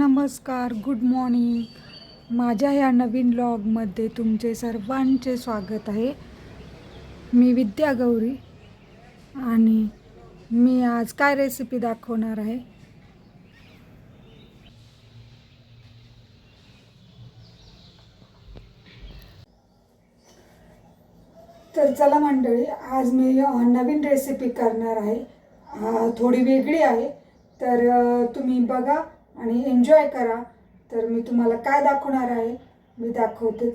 नमस्कार good morning माझ्या या नवीन ब्लॉगमध्ये तुमचे सर्वांचे स्वागत आहे. मी विद्या गौरी आणि मी आज काय रेसिपी दाखवणार आहे? तर चला मंडळी आज मी नवीन रेसिपी करणार आहे. थोडी वेगळी आहे. तर तुम्ही बघा आणि एन्जॉय करा. तर मी तुम्हाला काय दाखवणार आहे मी दाखवते.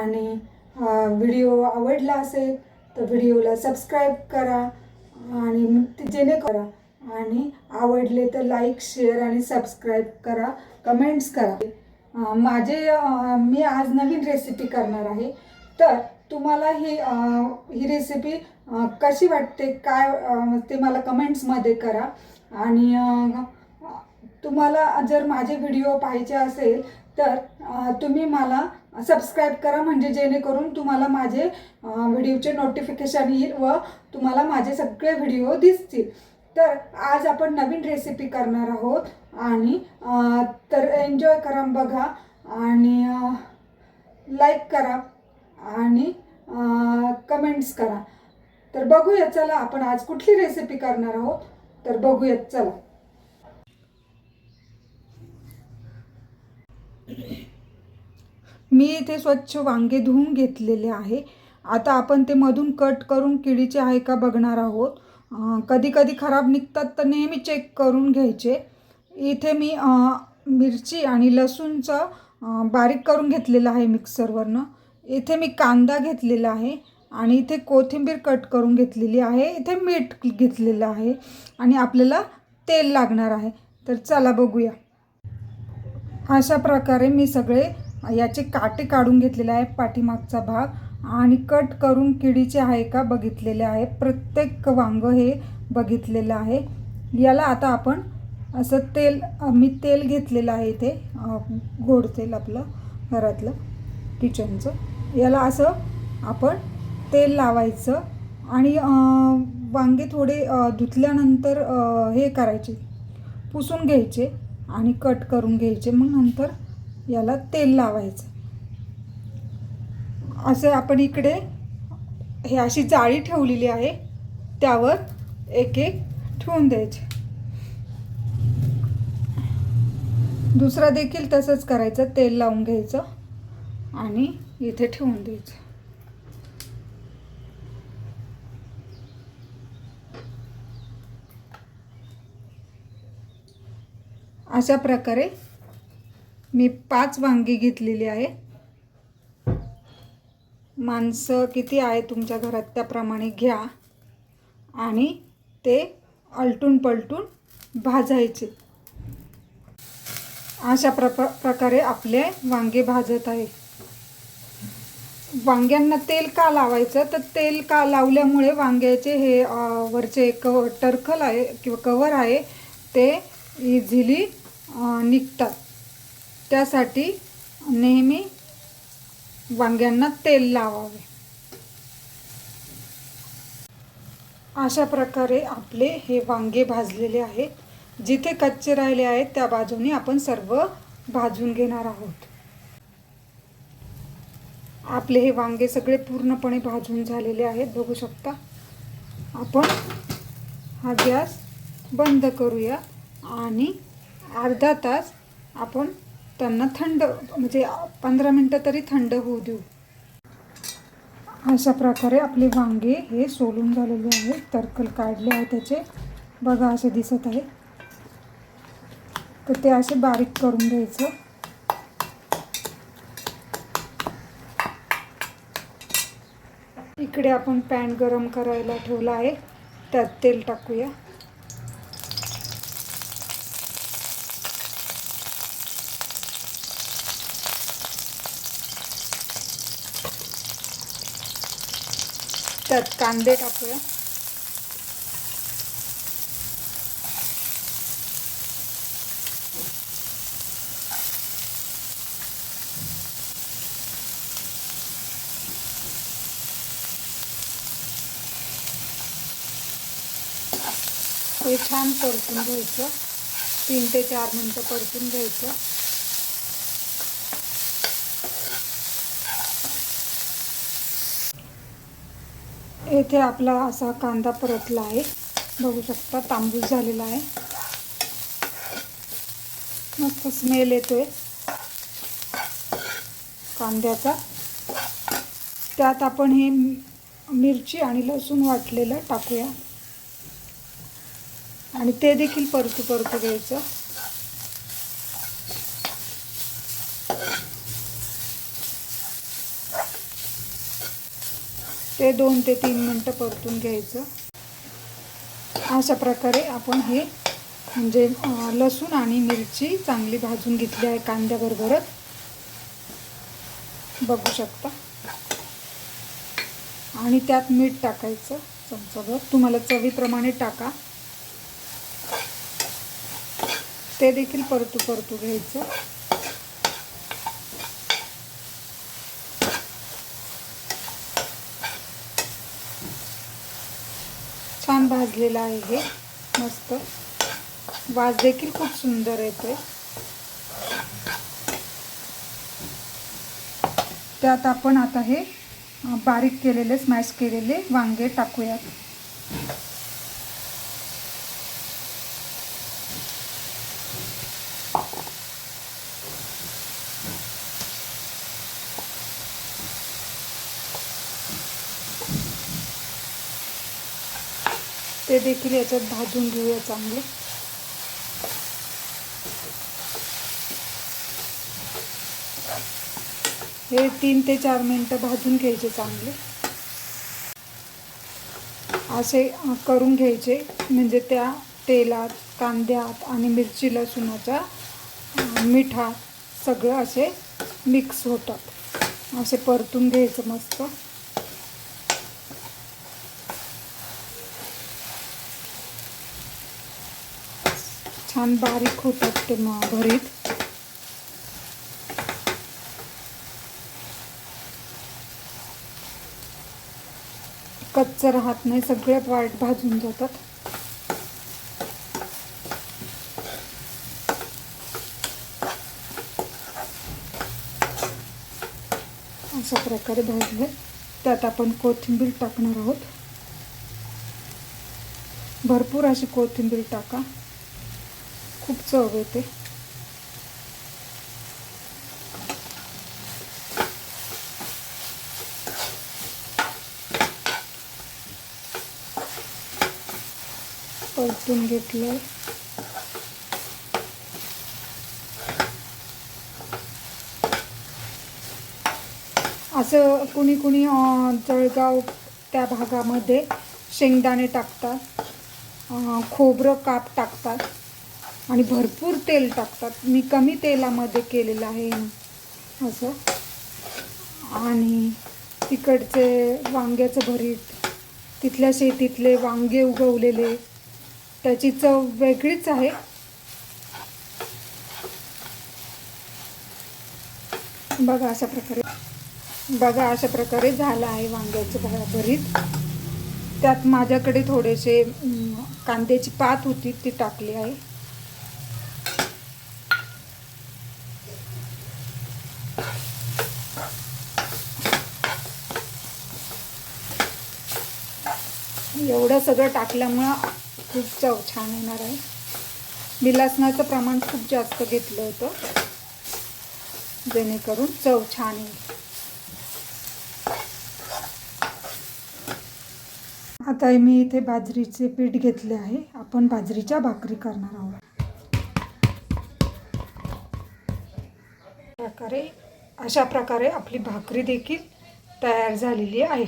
आणि व्हिडिओ आवडला असेल तर व्हिडिओला सबस्क्राईब करा आणि ते जेणे करा आणि आवडले तर लाईक शेअर आणि सबस्क्राईब करा कमेंट्स करा. माझे मी आज नवीन रेसिपी करणार आहे. तर तुम्हाला ही ही रेसिपी कशी वाटते काय ते मला कमेंट्समध्ये करा. आणि तुम्हाला जर माझे व्हिडिओ पाहिजे असेल तर तुम्ही मला सबस्क्राईब करा म्हणजे जेणेकरून तुम्हाला माझे व्हिडिओचे नोटिफिकेशन येईल व तुम्हाला माझे सगळे व्हिडिओ दिसतील. तर आज आपण नवीन रेसिपी करणार आहोत आणि तर एन्जॉय करा बघा आणि लाईक करा आणि कमेंट्स करा. तर बघूया चला आपण आज कुठली रेसिपी करणार आहोत? तर बघूयात चला. मी इथे स्वच्छ वांगे धुवून घेतलेले आहे. आता आपण ते मधून कट करून किडीचे आहे का बघणार आहोत. कधी कधी खराब निघतात तर नेहमी चेक करून घ्यायचे. इथे मी मिरची आणि लसूणचं बारीक करून घेतलेलं आहे मिक्सरवरनं. इथे मी कांदा घेतलेला आहे आणि इथे कोथिंबीर कट करून घेतलेली आहे. इथे मीठ घेतलेलं आहे आणि आपल्याला तेल लागणार आहे. तर चला बघूया. अशा प्रकारे मी सगळे याचे काटे काढून घेतलेले आहे पाठीमागचा भाग आणि कट करून किडीचे आहे का बघितलेले आहे. प्रत्येक वांग हे बघितलेलं आहे. याला आता आपण असं तेल मी तेल घेतलेलं आहे इथे गोड तेल आपलं घरातलं किचनचं. याला असं आपण तेल लावायचं आणि वांगे थोडे धुतल्यानंतर हे करायचे पुसून घ्यायचे आणि कट करून घ्यायचे. मग नंतर याला तेल लावायचं. असे आपण इकडे हे अशी जाळी ठेवलेली आहे त्यावर एक एक ठेवून द्यायचे. दुसरा देखील तसंच करायचं तेल लावून घ्यायचं आणि इथे ठेवून द्यायचं. अशा प्रकारे मी पाच वांगी घेतलेली आहे. माणसं किती आहे तुमच्या घरात त्याप्रमाणे घ्या. आणि ते अलटून पलटून भाजायचे. अशा प्रप प्रकारे आपले वांगे भाजत आहे. वांग्यांना तेल का लावायचं? तर तेल का लावल्यामुळे वांग्याचे हे वरचे कव टरखल आहे किंवा कवर आहे ते इझिली निघतात. त्यासाठी नेहमी वांग्यांना तेल लावावे. अशा प्रकारे आपले हे वांगे भाजलेले आहेत. जिथे कच्चे राहिले आहेत त्या बाजूने आपण सर्व भाजून घेणार आहोत. आपले हे वांगे सगळे पूर्णपणे भाजून झालेले आहेत बघू शकता. आपण हा गॅस बंद करूया आणि अर्धा तास आपण त्यांना थंड म्हणजे पंधरा मिनटं तरी थंड होऊ देऊ. अशा प्रकारे आपले वांगे हे सोलून झालेले आहेत. तरकल काढले आहे त्याचे. बघा असे दिसत आहे. तर ते असे बारीक करून घ्यायचं. इकडे आपण पॅन गरम करायला ठेवला आहे. त्यात तेल टाकूया. त्यात कांदे टाकूया. हे छान परतून घ्यायचं. तीन ते चार मिनटं परतून घ्यायचं. इथे आपला असा कांदा परतला आहे. बघू शकता तांबूस झालेला आहे. मस्त स्मेल येतोय. कांद्याचा. त्यात आपण हे मिरची आणि लसूण वाटलेलं टाकूया. आणि ते देखील परतू परतू घ्यायचं. ते दोन ते तीन मिनटं परतून घ्यायचं. अशा प्रकारे आपण हे म्हणजे लसूण आणि मिरची चांगली भाजून घेतली आहे कांद्याबरोबरच. बघू शकता. आणि त्यात मीठ टाकायचं चमचाभर. तुम्हाला चवीप्रमाणे टाका. ते देखील परतू परतू घ्यायचं. छान भाजलेलं आहे हे. मस्त. वास देखील खूप सुंदर येतोय. त्यात आपण आता हे बारीक केलेले स्मॅश केलेले वांगे टाकूयात. ते देखील याच्यात भाजून घेऊया चांगले. हे तीन ते चार मिनटं भाजून घ्यायचे चांगले. असे करून घ्यायचे म्हणजे त्या तेलात कांद्यात आणि मिरची लसूणाच्या मिठात सगळं असे मिक्स होतात. असे परतून घ्यायचं मस्त. छान बारीक होतात ते मग भरीत. कच्चं राहत नाही सगळ्यात वाईट भाजून जातात. अशा प्रकारे भाजले. त्यात आपण कोथिंबीर टाकणार आहोत. भरपूर अशी कोथिंबीर टाका. खूप चव येते परतून घेतलंय असं कुणी कुणी जळगाव त्या भागामध्ये शेंगदाणे टाकतात. खोबरं काप टाकतात. आणि भरपूर तेल टाकतात. मी कमी तेलामध्ये केलेलं आहे. असं. आणि तिकडचे वांग्याचं भरीत तिथल्या शेतीतले वांगे उगवलेले त्याची चव वेगळीच आहे. बघा अशा प्रकारे. बघा अशा प्रकारे झालं आहे वांग्याचं भा- भरीत. त्यात माझ्याकडे थोडेसे कांद्याची पात होती ती टाकली आहे. एवढं सगळं टाकल्यामुळं खूप चव छान येणार आहे. मी लसणाचं प्रमाण खूप जास्त घेतलं होतं. जेणेकरून चव छान येईल. आता मी इथे बाजरीचे पीठ घेतले आहे. आपण बाजरीच्या भाकरी करणार आहोत. प्रकारे अशा प्रकारे आपली भाकरी देखील तयार झालेली आहे.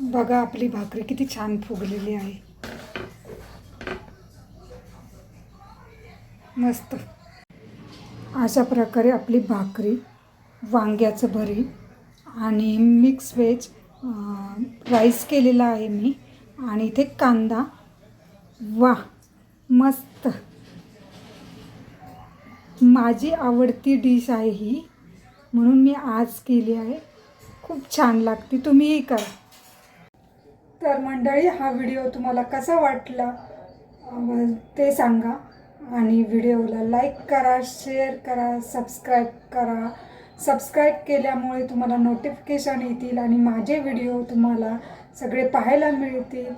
बघा आपली भाकरी किती छान फुगलेली आहे. मस्त. अशा प्रकारे आपली भाकरी वांग्याचं भरी आणि मिक्स व्हेज राईस केलेला आहे मी. आणि इथे कांदा. वा मस्त. माझी आवडती डिश आहे ही. म्हणून मी आज केली आहे. खूप छान लागते. तुम्हीही करा. तर मंडळी हा व्हिडिओ तुम्हाला कसा वाटला ते सांगा. आणि व्हिडिओला लाईक करा शेअर करा सबस्क्राईब करा. सबस्क्राईब केल्यामुळे तुम्हाला नोटिफिकेशन येतील आणि माझे व्हिडिओ तुम्हाला सगळे पाहायला मिळतील.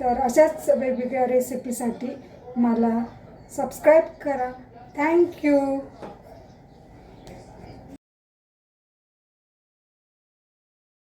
तर अशाच वेगवेगळ्या रेसिपीसाठी मला सबस्क्राईब करा. थँक्यू